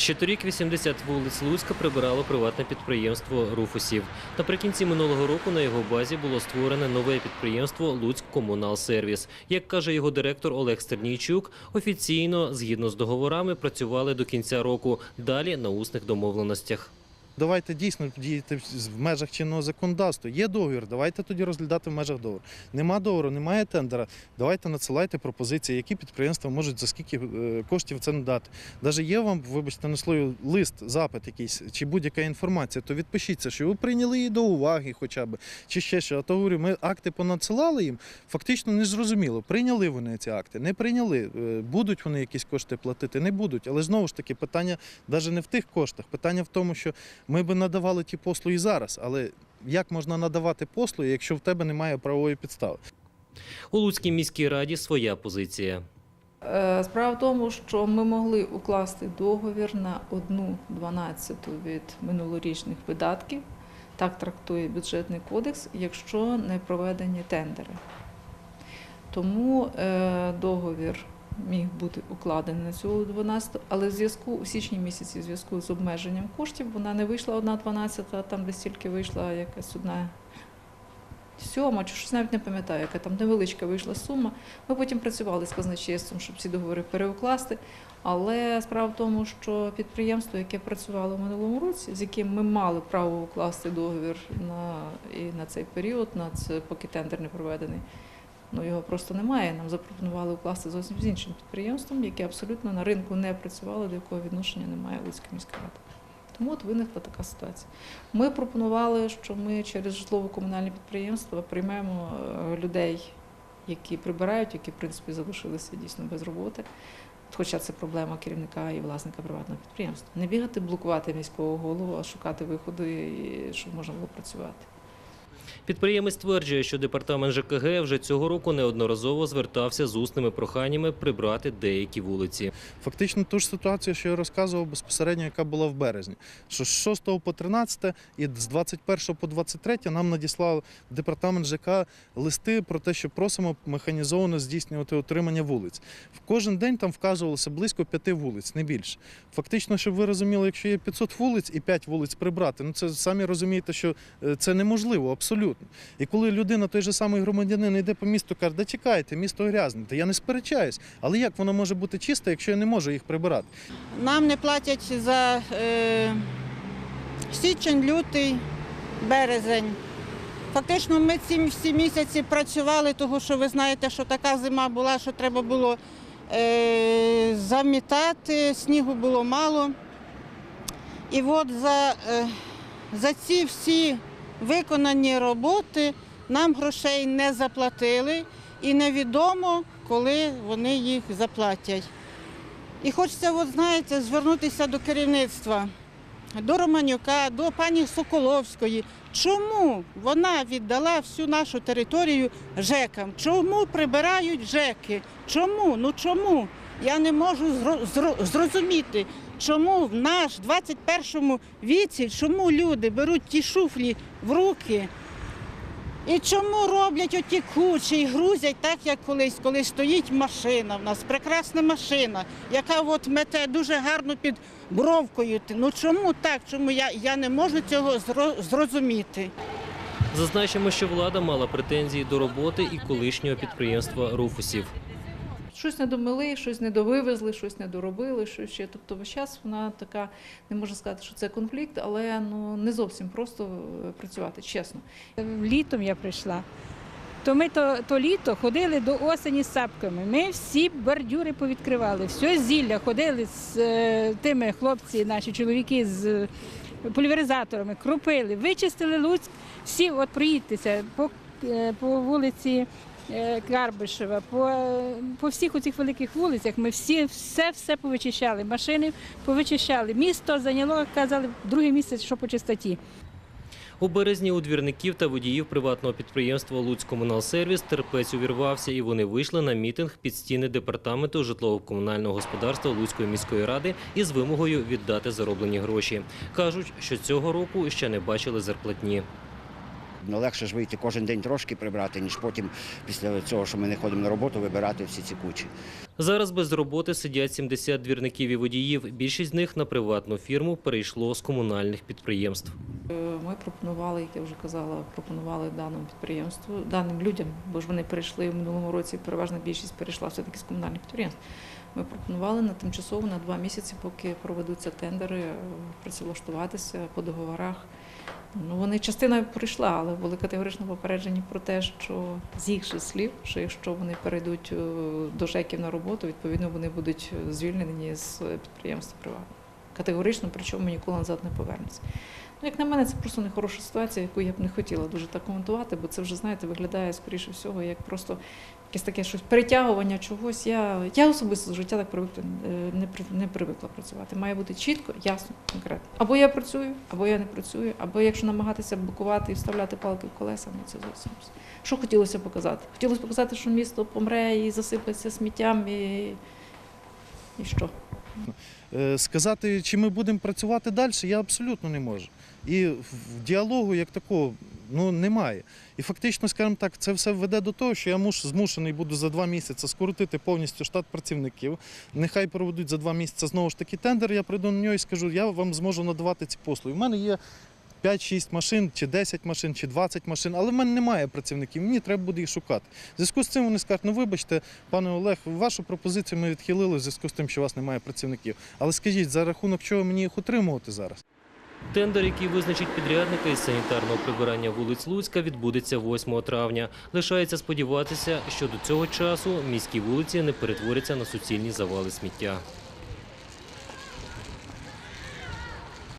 Ще торік 80 вулиць Луцька прибирало приватне підприємство Руфусів. Наприкінці минулого року на його базі було створене нове підприємство Луцьк Комуналсервіс. Як каже його директор Олег Стернійчук, офіційно, згідно з договорами, працювали до кінця року. Далі на усних домовленостях. Давайте дійсно діяти в- межах чинного законодавства. Є договір, давайте тоді розглядати в межах договору. Нема договору, немає тендера. Давайте надсилайте пропозиції, які підприємства можуть за скільки е, коштів це надати. Навіть є вам, вибачте, на слові лист, запит якийсь чи будь-яка інформація, то відпишіться, що ви прийняли її до уваги, хоча б чи ще що. А то говорю, ми акти понадсилали їм. Фактично не зрозуміло, прийняли вони ці акти, не прийняли. Е, Будуть вони якісь кошти платити, не будуть. Але знову ж таки, питання навіть не в тих коштах. Питання в тому, що ми би надавали ті послуги зараз, але як можна надавати послуги, якщо в тебе немає правової підстави? У Луцькій міській раді своя позиція. Е, Справа в тому, що ми могли укласти договір на одну дванадцяту від минулорічних видатків. Так трактує бюджетний кодекс, якщо не проведені тендери. Тому е, договір міг бути укладений на цю 12, але в зв'язку у січні місяці, в зв'язку з обмеженням коштів, вона не вийшла одна 12, там десь тільки вийшла якась одна сьома, чи щось навіть не пам'ятаю, яка там невеличка вийшла сума. Ми потім працювали з казначейством, щоб ці договори переукласти. Але справа в тому, що підприємство, яке працювало в минулому році, з яким ми мали право укласти договір на, і на цей період, на це, поки тендер не проведений, ну його просто немає. Нам запропонували укласти зовсім з іншим підприємством, яке абсолютно на ринку не працювало, до якого відношення немає Луцька міська рада. Тому от виникла така ситуація. Ми пропонували, що ми через житлово-комунальні підприємства приймемо е, людей, які прибирають, які в принципі залишилися дійсно без роботи. Хоча це проблема керівника і власника приватного підприємства. Не бігати, блокувати міського голову, а шукати виходи, щоб можна було працювати. Підприємець стверджує, що департамент ЖКГ вже цього року неодноразово звертався з усними проханнями прибрати деякі вулиці. Фактично ту ж ситуацію, що я розказував безпосередньо, яка була в березні. Що з 6 по 13 і з 21 по 23 нам надіслав департамент ЖК листи про те, що просимо механізовано здійснювати утримання вулиць. В кожен день там вказувалося близько п'яти вулиць, не більше. Фактично, щоб ви розуміли, якщо є 500 вулиць і 5 вулиць прибрати, ну це самі розумієте, що е, це неможливо абсолютно. І коли людина, той же самий громадянин, йде по місту, каже, да чекайте, місто грязне, та я не сперечаюсь. Але як воно може бути чисте, якщо я не можу їх прибирати? Нам не платять за е, січень, лютий, березень. Фактично, ми ці всі місяці працювали, тому що ви знаєте, що така зима була, що треба було е, замітати, снігу було мало. І от за, е, за ці всі виконані роботи нам грошей не заплатили і невідомо, коли вони їх заплатять. І хочеться, от, знаєте, звернутися до керівництва, до Романюка, до пані Соколовської. Чому вона віддала всю нашу територію ЖЕКам? Чому прибирають ЖЕКи? Чому? Ну чому? Я не можу зро- зро- зрозуміти, чому в наш 21 віці, чому люди беруть ті шуфлі в руки. І чому роблять оті кучі і грузять так, як колись, коли стоїть машина в нас, прекрасна машина, яка от мете дуже гарно під бровкою. Ну чому так? Чому я, я не можу цього зрозуміти? Зазначимо, що влада мала претензії до роботи і колишнього підприємства Руфусів. Щось не домили, щось не довивезли, щось не доробили, що ще. Тобто весь час вона така, не можна сказати, що це конфлікт, але ну не зовсім просто е, працювати, чесно. літом я прийшла. То ми то, то літо ходили до осені з сапками. Ми всі бордюри повідкривали, все зілля ходили з е, тими хлопці, наші чоловіки з е, пульверизаторами, кропили, вичистили Луцьк. Всі от проїдьтеся по, е, по вулиці Карбишева, по, е, по всіх оцих великих вулицях. Ми всі все все повичищали. Машини повичищали. Місто зайняло, казали, друге місце, що по чистоті. У березні у двірників та водіїв приватного підприємства «Луцькомуналсервіс» терпець увірвався, і вони вийшли на мітинг під стіни департаменту житлово-комунального господарства Луцької міської ради із вимогою віддати зароблені гроші. Кажуть, що цього року ще не бачили зарплатні. Ну, легше ж вийти кожен день трошки прибрати, ніж потім, після цього, що ми не ходимо на роботу, вибирати всі ці кучі. Зараз без роботи сидять 70 двірників і водіїв. Більшість з них на приватну фірму перейшло з комунальних підприємств. Е, Ми пропонували, як я вже казала, пропонували даному підприємству, даним людям, бо ж вони перейшли в минулому році, переважна більшість перейшла все-таки з комунальних підприємств. Ми пропонували на тимчасово на два місяці, поки проведуться тендери, е, працевлаштуватися по договорах. Ну, вони частина прийшла, але були категорично попереджені про те, що з їх же слів, що якщо вони перейдуть е, до ЖЕКів на роботу, відповідно вони будуть е, звільнені з підприємства приватного. Категорично, причому ніколи назад не повернуться. Ну, як на мене, це просто нехороша ситуація, яку я б не хотіла дуже так коментувати, бо це вже, знаєте, виглядає, скоріше всього, як просто якесь таке щось перетягування чогось. Я, я особисто з життя так привикла, е, не, не привикла працювати. Має бути чітко, ясно, конкретно. Або я працюю, або я не працюю, або якщо намагатися блокувати і вставляти палки в колеса, ну це зовсім. Що хотілося показати? Хотілося показати, що місто помре і засипеться сміттям, і, і що? Е, Сказати, чи ми будемо працювати далі, я абсолютно не можу. І діалогу як такого ну, немає. І фактично, скажімо так, це все веде до того, що я муш, змушений буду за два місяці скоротити повністю штат працівників. Нехай проведуть за два місяці знову ж таки тендер, я прийду на нього і скажу, я вам зможу надавати ці послуги. У мене є 5-6 машин, чи 10 машин, чи 20 машин, але в мене немає працівників, мені треба буде їх шукати. В зв'язку з цим вони скажуть, ну вибачте, пане Олег, вашу пропозицію ми відхилили в зв'язку з тим, що у вас немає працівників. Але скажіть, за рахунок чого мені їх утримувати зараз? Тендер, який визначить підрядника із санітарного прибирання вулиць Луцька, відбудеться 8 травня. Лишається сподіватися, що до цього часу міські вулиці не перетворяться на суцільні завали сміття.